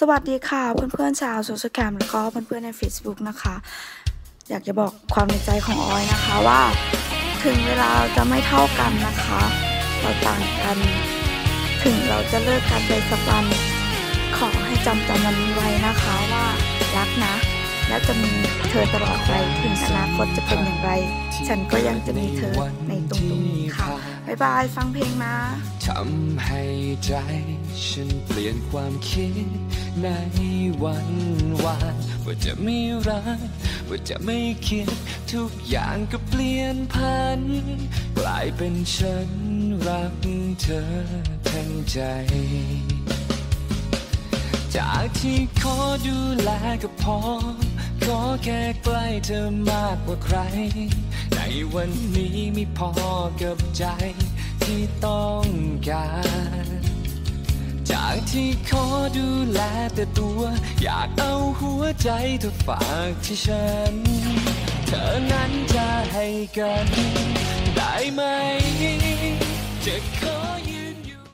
สวัสดีค่ะเพื่อนๆชาวโซเชียลแคมแล้วก็เพื่อนๆใน Facebook นะคะ อยากจะบอกความในใจของออยนะคะว่า ถึงเวลาเราจะไม่เท่ากันนะคะ เราต่างกัน ถึงเราจะเลิกกันไปสักวันขอให้จำจำวันนี้ไว้นะคะว่ารักนะ และจะมีเธอตลอดไปถึงอนาคตจะเป็นอย่างไร ฉันก็ยังจะมีเธอในตรงตรงนี้ค่ะบ๊ายบายฟังเพลงนะทำให้ใจฉันเปลี่ยนความคิดในวันวานว่าจะไม่รักว่าจะไม่คิดทุกอย่างก็เปลี่ยนพัน กลายเป็นฉันรักเธอทั้งใจจากที่ขอดูแลก็พอ ขอแค่ใกล้เธอมากกว่าใคร ในวันนี้ไม่พอกับใจที่ต้องการ จากที่ขอดูแลแต่ตัว อยากเอาหัวใจเธอฝากที่ฉัน เธอนั้นจะให้กันได้ไหมจะขอ